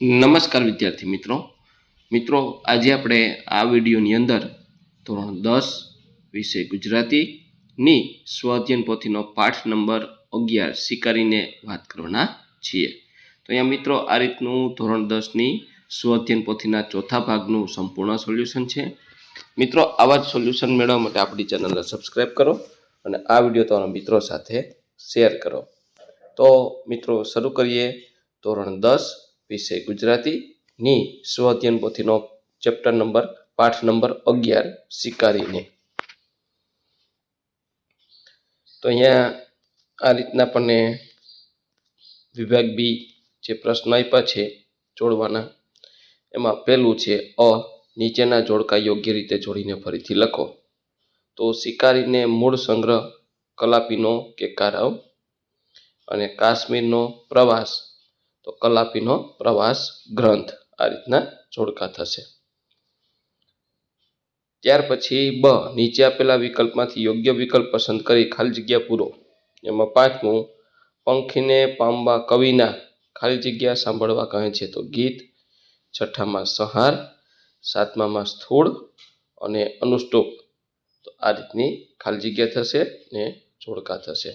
નમસ્કાર વિદ્યાર્થી મિત્રો. મિત્રો, આજે આપણે આ વિડીયોની અંદર ધોરણ દસ વિષય ગુજરાતીની સ્વાધ્યન પોથીનો પાઠ નંબર અગિયાર સ્વીકારીને વાત કરવાના છીએ. તો અહીંયા મિત્રો, આ રીતનું ધોરણ દસની સ્વાધ્યન પોથીના ચોથા ભાગનું સંપૂર્ણ સોલ્યુશન છે. મિત્રો, આવા જ સોલ્યુશન મેળવવા માટે આપણી ચેનલને સબસ્ક્રાઈબ કરો અને આ વીડિયો તમારા મિત્રો સાથે શેર કરો. તો મિત્રો, શરૂ કરીએ ધોરણ દસ વિષય ગુજરાતીની સ્વઅધ્યયન પોથીનો ચેપ્ટર નંબર પાઠ નંબર અગિયાર, શિકારીને. તો અહીંયા આ રીતના આપણને વિભાગ બી જે પ્રશ્ન આપ્યા છે જોડવાના, એમાં પહેલું છે અ, નીચેના જોડકા યોગ્ય રીતે જોડીને ફરીથી લખો. તો શિકારીને મૂળ સંગ્રહ કલાપીનો કે કારવ અને કાશ્મીરનો પ્રવાસ તો કલાપીનો પ્રવાસ ગ્રંથ આ રીતના જોડકા થશે. ત્યાર પછી બ, નીચે આપેલા વિકલ્પમાંથી યોગ્ય વિકલ્પ પસંદ કરી ખાલી જગ્યા પૂરો. એમાં પાંચમું, પંખીને પામવા કવિના ખાલી જગ્યા સાંભળવા કહે છે તો ગીત, છઠ્ઠામાં સંહાર, સાતમામાં સ્થૂળ અને અનુષ્ટોપ. તો આ રીતની ખાલી જગ્યા થશે ને જોડકા થશે.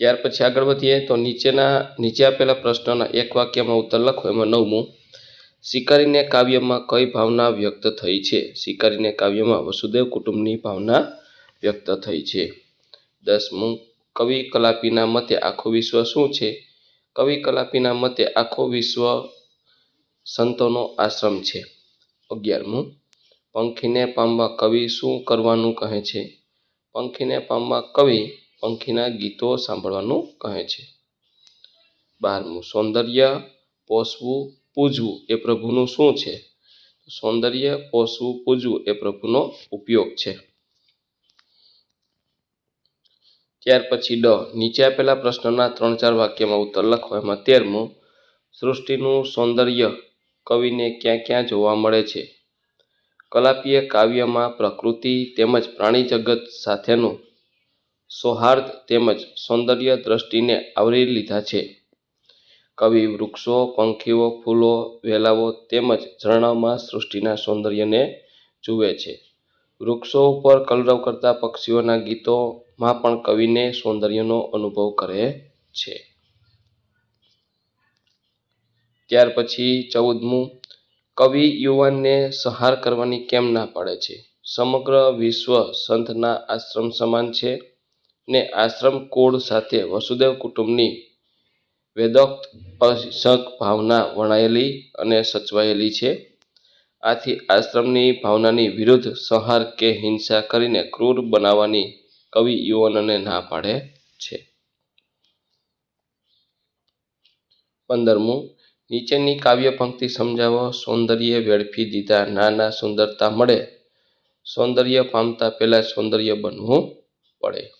ત્યાર પછી આગળ વધીએ તો નીચેના, નીચે આપેલા પ્રશ્નના એક વાક્યમાં ઉત્તર લખો, એમાં નવમું, શિકારીને કાવ્યમાં કઈ ભાવના વ્યક્ત થઈ છે? શિકારીને કાવ્યમાં વસુદેવ કુટુંબની ભાવના વ્યક્ત થઈ છે. દસમું, કવિ કલાપીના મતે આખું વિશ્વ શું છે? કવિ કલાપીના મતે આખો વિશ્વ સંતોનો આશ્રમ છે. અગિયારમું, પંખીને પામવા કવિ શું કરવાનું કહે છે? પંખીને પામવા કવિ પંખીના ગીતો સાંભળવાનું કહે છે. બારમું, સૌંદર્ય પોષવું, પૂજવું એ પ્રભુનું શું છે? સૌંદર્ય પોષવું, પૂજવું એ પ્રભુનો ઉપયોગ છે. ત્યાર પછી ડ, નીચે આપેલા પ્રશ્નના ત્રણ ચાર વાક્યમાં ઉત્તર લખો. એમાં તેરમું, સૃષ્ટિનું સૌંદર્ય કવિને ક્યાં ક્યાં જોવા મળે છે? કલાપીય કાવ્યમાં પ્રકૃતિ તેમજ પ્રાણી જગત સાથેનું સૌહાર્દ તેમજ સૌંદર્ય દ્રષ્ટિને આવરી લીધા છે. કવિ, વૃક્ષો, પંખીઓ, ફૂલો, વેલાઓ તેમજ ઝરણામાં સૃષ્ટિના સૌંદર્યને જુએ છે. વૃક્ષો ઉપર કલરવ કરતા પક્ષીઓના ગીતોમાં પણ કવિને સૌંદર્યનો અનુભવ કરે છે. ત્યાર પછી ચૌદમું, કવિ યુવાનને સહાર કરવાની કેમ ના પાડે છે? સમગ્ર વિશ્વ સંતના આશ્રમ સમાન છે? ને આશ્રમ કુળ સાથે વસુદેવ કુટુંબની વેદોક્ત અશક ભાવના વણાયેલી અને સચવાયેલી છે. આથી આશ્રમની ભાવનાની વિરુદ્ધ સંહાર કે હિંસા કરીને ક્રૂર બનાવવાની કવિ યુવાનોને ના પાડે છે. પંદરમું, નીચેની કાવ્ય પંક્તિ સમજાવો. સૌંદર્ય વેડફી દીધા. નાના સુંદરતા મળે. સૌંદર્ય પામતા પહેલાં સૌંદર્ય બનવું પડે.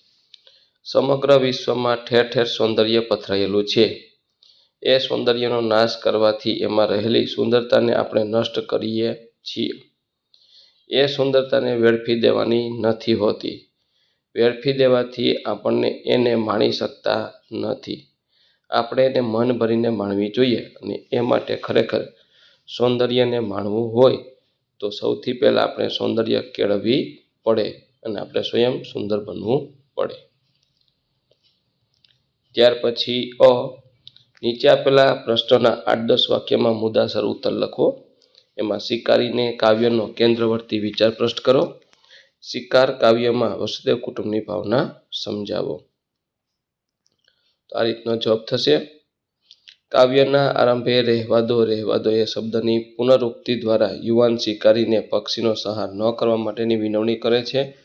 સમગ્ર વિશ્વમાં ઠેર ઠેર સૌંદર્ય પથરાયેલું છે. એ સૌંદર્યનો નાશ કરવાથી એમાં રહેલી સુંદરતાને આપણે નષ્ટ કરીએ છીએ. એ સુંદરતાને વેડફી દેવાની નથી હોતી. વેડફી દેવાથી આપણને એને માણી શકતા નથી. આપણે એને મન ભરીને માણવી જોઈએ અને એ માટે ખરેખર સૌંદર્યને માણવું હોય તો સૌથી પહેલાં આપણે સૌંદર્ય કેળવવી પડે અને આપણે સ્વયં સુંદર બનવું પડે. ત્યાર પછી અ, નીચે આપેલા પ્રશ્નના આઠ દસ વાક્યમાં મુદ્દાસર ઉત્તર લખો. એમાં શિકારીને કાવ્યનો કેન્દ્રવર્તી વિચાર પ્રશ્ન કરો. શિકાર કાવ્યમાં વસુદેવ કુટુંબની ભાવના સમજાવો. તો આ રીતનો જવાબ થશે. કાવ્યના આરંભે રહેવા દો રહેવા દો એ શબ્દની પુનરુક્તિ દ્વારા યુવાન શિકારીને પક્ષીનો સહાર ન કરવા માટેની વિનવણી કરે છે.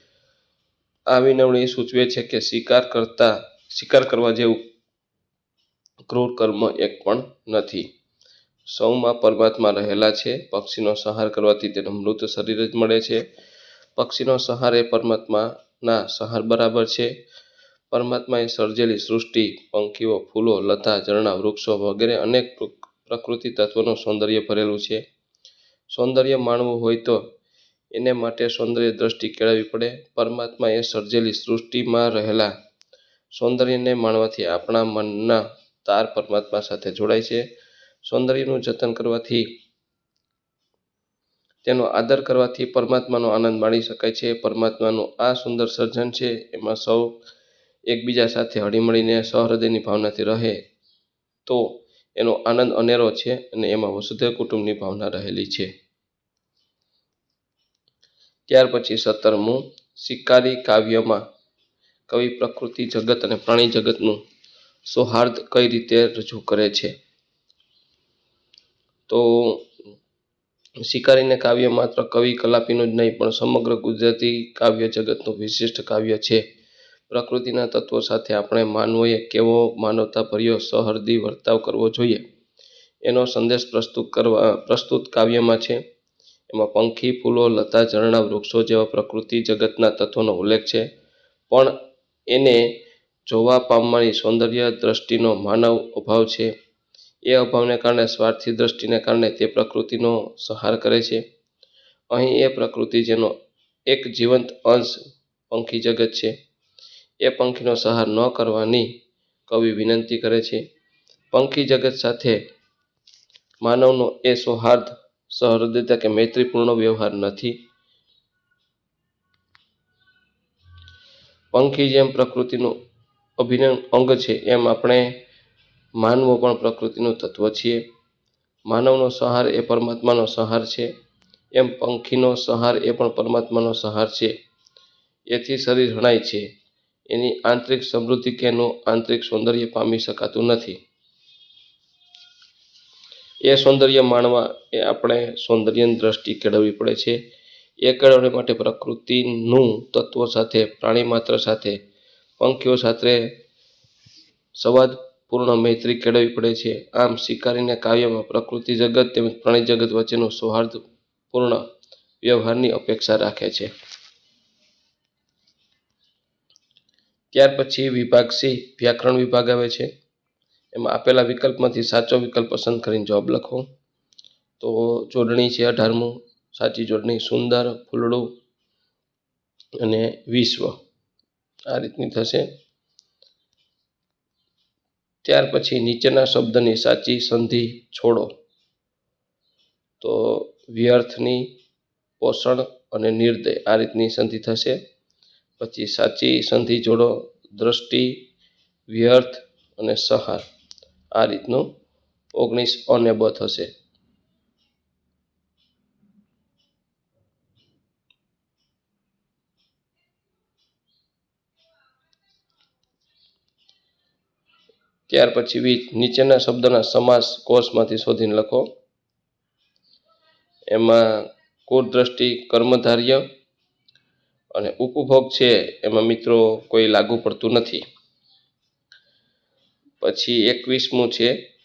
આ વિનવણી સૂચવે છે કે શિકાર કરતા શિકાર કરવા જેવું ક્રૂર કર્મ એક પણ નથી. સૌમાં પરમાત્મા રહેલા છે. પક્ષીનો સંહાર કરવાથી તેનું મૃત શરીર જ મળે છે. પક્ષીનો સંહાર એ પરમાત્માના સંહાર બરાબર છે. પરમાત્માએ સર્જેલી સૃષ્ટિ, પંખીઓ, ફૂલો, લતા, ઝરણા, વૃક્ષો વગેરે અનેક પ્રકૃતિ તત્વોનું સૌંદર્ય ભરેલું છે. સૌંદર્ય માણવું હોય તો એને માટે સૌંદર્ય દ્રષ્ટિ કેળવવી પડે. પરમાત્માએ સર્જેલી સૃષ્ટિમાં રહેલા સૌંદર્યને માણવાથી આપણા મનના તાર પરમાત્મા સાથે જોડાય છે. સૌંદર્યનું જતન કરવાથી, તેનો આદર કરવાથી પરમાત્માનો આનંદ માણી શકાય છે. પરમાત્માનું આ સુંદર સર્જન છે, એમાં સૌ એકબીજા સાથે હળીમળીને સહૃદયની ભાવનાથી રહે તો એનો આનંદ અનેરો છે અને એમાં વસુધૈવ કુટુંબની ભાવના રહેલી છે. ત્યાર પછી સત્તરમું, શિકારી કાવ્યમાં કવિ પ્રકૃતિ જગત અને પ્રાણી જગતનું સૌહાર્દ કઈ રીતે રજૂ કરે છે? તો શિકારીને કાવ્ય માત્ર કવિ કલાપીનું જ નહીં, પણ સમગ્ર ગુજરાતી કાવ્ય જગતનું વિશિષ્ટ કાવ્ય છે. પ્રકૃતિના તત્વો સાથે આપણે માનવોએ કેવો માનવતાભર્યો સહર્દી વર્તાવ કરવો જોઈએ? એનો સંદેશ પ્રસ્તુત કરવા, પ્રસ્તુત કાવ્યમાં છે. એમાં પંખી, ફૂલો, લતા, ઝરણા, વૃક્ષો જેવા પ્રકૃતિ જગતના તત્વોનો ઉલ્લેખ છે. પણ એને જોવા પામવાની સૌંદર્ય દ્રષ્ટિનો માનવ અભાવ છે. એ અભાવને કારણે સ્વાર્થી દ્રષ્ટિને કારણે તે પ્રકૃતિનો સંહાર કરે છે. અહીં એ પ્રકૃતિ જેનો એક જીવંત અંશ પંખી જગત છે. એ પંખીનો સહાર ન કરવાની કવિ વિનંતી કરે છે. પંખી જગત સાથે માનવનો એ સૌહાર્દ સહૃદયતા કે મૈત્રીપૂર્ણ વ્યવહાર નથી. પંખી જેમ પ્રકૃતિનું અભિન્ન અંગ છે, એમ આપણે માનવો પણ પ્રકૃતિનું તત્વ છીએ. માનવનો સહાર એ પરમાત્માનો સહાર છે, એમ પંખીનો સહાર એ પણ પરમાત્માનો સહાર છે. એથી શરીર હણાય છે. એની આંતરિક સમૃદ્ધિ કે એનું આંતરિક સૌંદર્ય પામી શકાતું નથી. એ સૌંદર્ય માણવા એ આપણે સૌંદર્યની દ્રષ્ટિ કેળવવી પડે છે. એ કેળવણી માટે પ્રકૃતિનું તત્વો સાથે, પ્રાણી માત્ર સાથે, પંખીઓ સાથે સંવાદપૂર્ણ મૈત્રી કેળવવી પડે છે. આમ શિકારીને કાવ્યમાં પ્રકૃતિ જગત તેમજ પ્રાણી જગત વચ્ચેનો સૌહાર્દપૂર્ણ વ્યવહારની અપેક્ષા રાખે છે. ત્યાર પછી વિભાગ સી, વ્યાકરણ વિભાગ આવે છે. એમાં આપેલા વિકલ્પમાંથી સાચો વિકલ્પ પસંદ કરીને જવાબ લખો. તો જોડણી છે અઢારમું. સાચી જોડણી સુંદર, ફૂલડું અને વિશ્વ આ રીતની થશે. ત્યાર પછી નીચેના શબ્દની સાચી સંધિ છોડો. તો વ્યર્થની પોષણ અને નિર્દય આ રીતની સંધિ થશે. પછી સાચી સંધિ જોડો, દ્રષ્ટિ, વ્યર્થ અને સહાર આ રીતનું ઓગણીસ અને બ થશે. ત્યાર પછી વીજ નીચેના શબ્દના સમાસ કોષમાંથી શોધીને લખો. એમાં કુરદ્રષ્ટિ કર્મધાર્ય અને ઉપભોગ છે એમાં મિત્રો કોઈ લાગુ પડતું નથી. પછી એકવીસમું છે.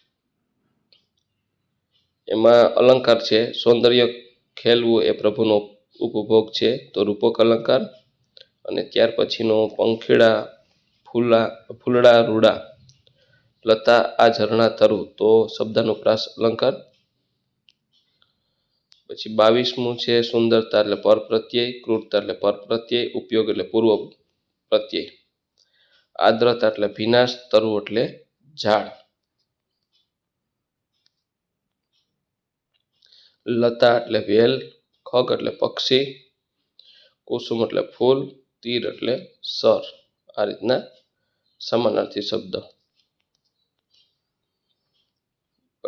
એમાં અલંકાર છે. સૌંદર્ય ખેલવું એ પ્રભુનો ઉપભોગ છે તો રૂપક અલંકાર અને ત્યાર પછીનો પંખીડા, ફૂલા, ફૂલડા, રૂડા. લતા આ ઝરણા તરુ, તો શબ્દનો પ્રાસ અલંકાર. પછી બાવીસમું છે સુંદરતા એટલે પર પ્રત્યય, ક્રૂરતા એટલે પર પ્રત્યય, ઉપયોગ એટલે પૂર્વ પ્રત્યય. આદ્રતા એટલે ભીનાશ તરુ એટલે ઝાડ લતા એટલે વેલ, ખગ એટલે પક્ષી. કુસુમ એટલે ફૂલ, તીર એટલે સર. આ રીતના સમાનાર્થી શબ્દ.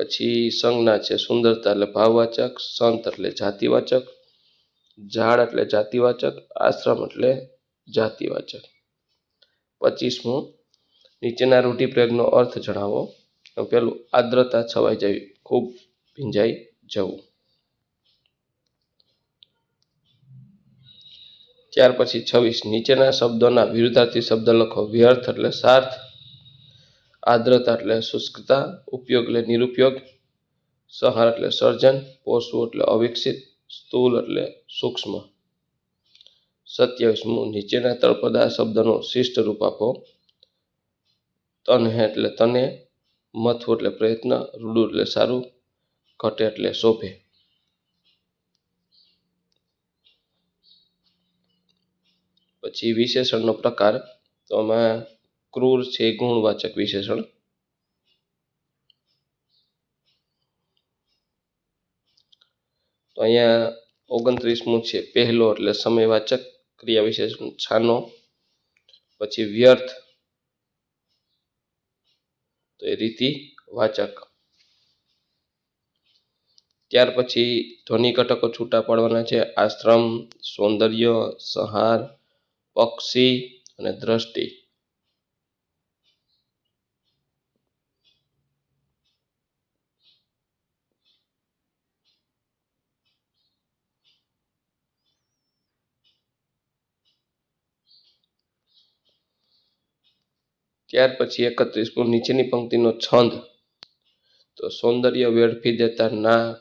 પછી સંજ્ઞા છે સુંદરતા એટલે ભાવવાચક, સંત એટલે જાતિવાચક, ઝાડ એટલે જાતિવાચક, આશ્રમ એટલે જાતિવાચક. પચીસમું, નીચેના રૂઢિપ્રયોગનો અર્થ જણાવો. પેલું આદ્રતા છવાઈ જવી ખૂબ ભીંજાઈ જવું. ત્યાર પછી છવ્વીસ, નીચેના શબ્દોના વિરુદ્ધાર્થી શબ્દ લખો. વ્યર્થ એટલે સાર્થ. આર્દ્રતા એટલે શુષ્કતા, ઉપયોગ એટલે નિરુપયોગ, સહાર એટલે સર્જન, પોષવું એટલે અવિકસિત, સ્થૂલ એટલે સૂક્ષ્મ. સત્યાવીસમું નીચેના તળપદા શબ્દનો શિષ્ટ રૂપ આપો. તન હે એટલે તને, મથવું એટલે પ્રયત્ન, રૂડું એટલે સારું, ઘટે એટલે શોભે. પછી વિશેષણનો પ્રકાર, તો આમાં ક્રૂર છે ગુણવાચક વિશેષણ? તો અહીંયા ઓગણત્રીસમું છે પહેલો એટલે સમયવાચક ક્રિયા વિશેષણ, છાનો. પછી વ્યર્થ. તો એ રીતિ વાચક ત્યાર પછી ધ્વનિ ઘટકો છૂટા પાડવાના છે. આશ્રમ, સૌંદર્ય, સહાર, પક્ષી અને દ્રષ્ટિ. ત્યાર પછી એકત્રીસમું નીચેની પંક્તિનો છંદ. તો સૌંદર્ય વેડફી દેતા ના,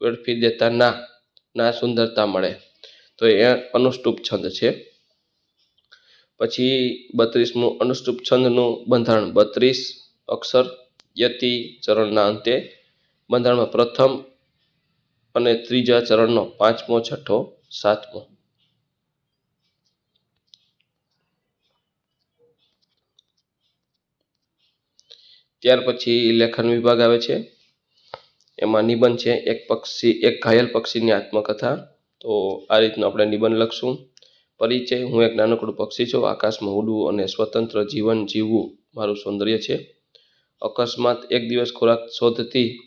વેડફી દેતા ના ના સુંદરતા મળે. તો એ અનુષ્ટુપ છંદ છે. પછી બત્રીસમું અનુષ્ટુપ છંદનું બંધારણ. બત્રીસ અક્ષર યતિ ચરણના અંતે બંધારણમાં પ્રથમ અને ત્રીજા ચરણનો પાંચમો, છઠ્ઠો, સાતમો. ત્યાર પછી લેખન વિભાગ આવે છે. એમાં નિબંધ છે, એક પક્ષી, એક ઘાયલ પક્ષીની આત્મકથા. તો આ રીતનું આપણે નિબંધ લખશું. પરિચય, હું એક નાનકડું પક્ષી છું, આકાશમાં ઉડવું અને સ્વતંત્ર જીવન જીવવું મારું સૌંદર્ય છે. અકસ્માત, એક દિવસ ખોરાક શોધતી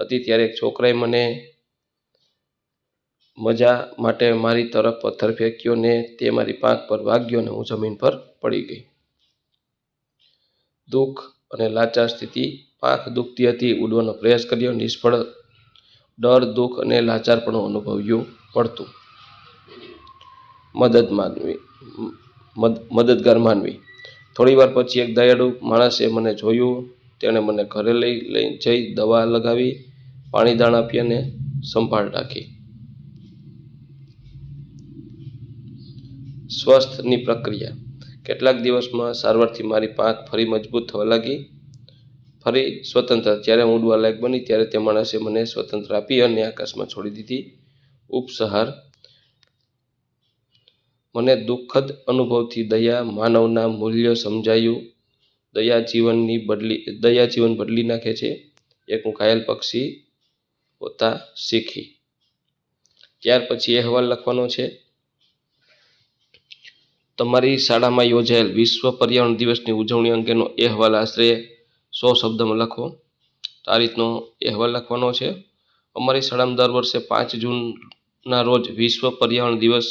હતી ત્યારે એક છોકરાએ મને મજા માટે મારી તરફ પથ્થર ફેંક્યો ને તે મારી પાંખ પર વાગ્યો ને હું જમીન પર પડી ગઈ. દુઃખ અને લાચાર સ્થિતિ, પાંખ દુખતી હતી, ઉડવાનો પ્રયાસ કર્યો, નિષ્ફળ ડર, દુઃખ અને લાચારપણું અનુભવ્યું પડતું. મદદ માનવી મદ- મદદગાર માનવી. થોડી વાર પછી એક દયાળુ માણસે મને જોયું, તેણે મને ઘરે લઈ લઈ જઈ દવા લગાવી, પાણી દાણ આપી અને સંભાળ રાખી. સ્વસ્થની પ્રક્રિયા. કેટલાક દિવસમાં સારવારથી મારી પાંખ ફરી મજબૂત થવા લાગી. ફરી સ્વતંત્ર, જ્યારે હું ઉડવા લાયક બની, ત્યારે તે માણસે મને સ્વતંત્ર આપી અને આકાશમાં છોડી દીધી. ઉપસહાર, મને દુઃખદ અનુભવથી દયા, માનવના મૂલ્યો સમજાયું. દયા જીવનની બદલી, દયા જીવન બદલી નાખે છે. એક હું ઘાયલ પક્ષી હોતા શીખી. ત્યાર પછી અહેવાલ લખવાનો છે. તમારી શાળામાં યોજાયેલ વિશ્વ પર્યાવરણ દિવસની ઉજવણી અંગેનો અહેવાલ આશરે સો શબ્દમાં લખો. તો આ રીતનો અહેવાલ લખવાનો છે. અમારી શાળામાં દર વર્ષે પાંચ જૂનના રોજ વિશ્વ પર્યાવરણ દિવસ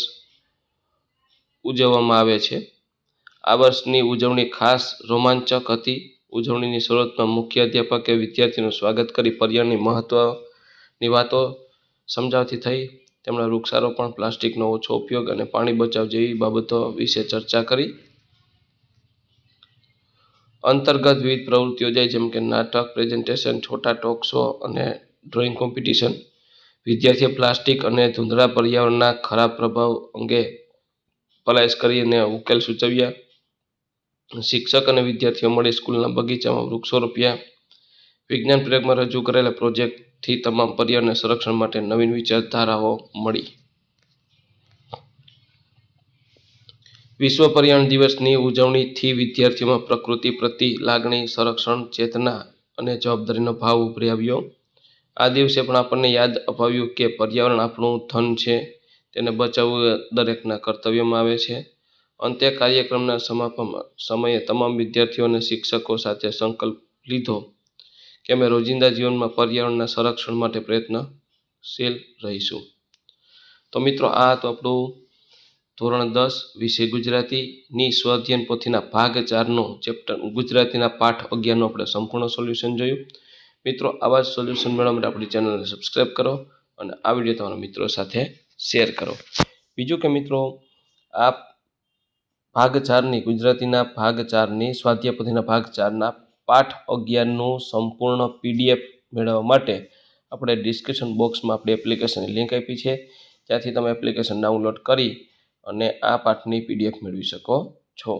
ઉજવવામાં આવે છે. આ વર્ષની ઉજવણી ખાસ રોમાંચક હતી. ઉજવણીની શરૂઆતમાં મુખ્ય અધ્યાપકે વિદ્યાર્થીનું સ્વાગત કરી પર્યાવરણની મહત્વની વાતો સમજાવતી થઈ. તેમણે વૃક્ષારોપણ, પ્લાસ્ટિકનો ઓછો ઉપયોગ અને પાણી બચાવ જેવી બાબતો વિશે ચર્ચા કરી. અંતર્ગત વિવિધ પ્રવૃત્તિઓ યોજાઈ જેમ કે નાટક, પ્રેઝન્ટેશન, છોટા ટોક શો અને ડ્રોઈંગ કોમ્પિટિશન. વિદ્યાર્થીઓ પ્લાસ્ટિક અને ધૂંધળા પર્યાવરણના ખરાબ પ્રભાવ અંગે પલાયસ કરીને ઉકેલ સૂચવ્યા. શિક્ષક અને વિદ્યાર્થીઓ મળી સ્કૂલના બગીચામાં વૃક્ષો રોપ્યા. વિજ્ઞાન પ્રયોગમાં રજૂ કરેલા પ્રોજેક્ટથી તમામ પર્યાવરણને સંરક્ષણ માટે નવીન વિચારધારાઓ મળી. વિશ્વ પર્યાવરણ દિવસની ઉજવણીથી વિદ્યાર્થીઓમાં પ્રકૃતિ પ્રતિ લાગણી, સંરક્ષણ, ચેતના અને જવાબદારીનો ભાવ ઉભરી આવ્યો. આ દિવસે પણ આપણને યાદ અપાવ્યું કે પર્યાવરણ આપણું ધન છે, તેને બચાવવું દરેકના કર્તવ્યમાં આવે છે. અંતે કાર્યક્રમના સમાપનમાં સમયે તમામ વિદ્યાર્થીઓ અને શિક્ષકો સાથે સંકલ્પ લીધો. કે અમે રોજિંદા જીવનમાં પર્યાવરણના સંરક્ષણ માટે પ્રયત્નશીલ રહીશું. તો મિત્રો, આ તો આપણું ધોરણ દસ વિષય ગુજરાતીની સ્વઅધ્યયન પોથીના ભાગ ચારનું ચેપ્ટર. ગુજરાતીના પાઠ અગિયારનું આપણે સંપૂર્ણ સોલ્યુશન જોયું. મિત્રો, આવા જ સોલ્યુશન મેળવવા માટે આપણી ચેનલને સબસ્ક્રાઈબ કરો અને આ વીડિયો તમારા મિત્રો સાથે શેર કરો. બીજું કે મિત્રો, આ ભાગ ચારની ગુજરાતીના ભાગ ચારની સ્વાધ્યાય પોથીના ભાગ ચારના પાઠ અગિયારનું સંપૂર્ણ પીડીએફ મેળવવા માટે આપણે ડિસ્ક્રિપ્શન બોક્સમાં આપણી એપ્લિકેશનની લિંક આપી છે. ત્યાંથી તમે એપ્લિકેશન ડાઉનલોડ કરી અને આ પાઠની પીડીએફ મેળવી શકો છો.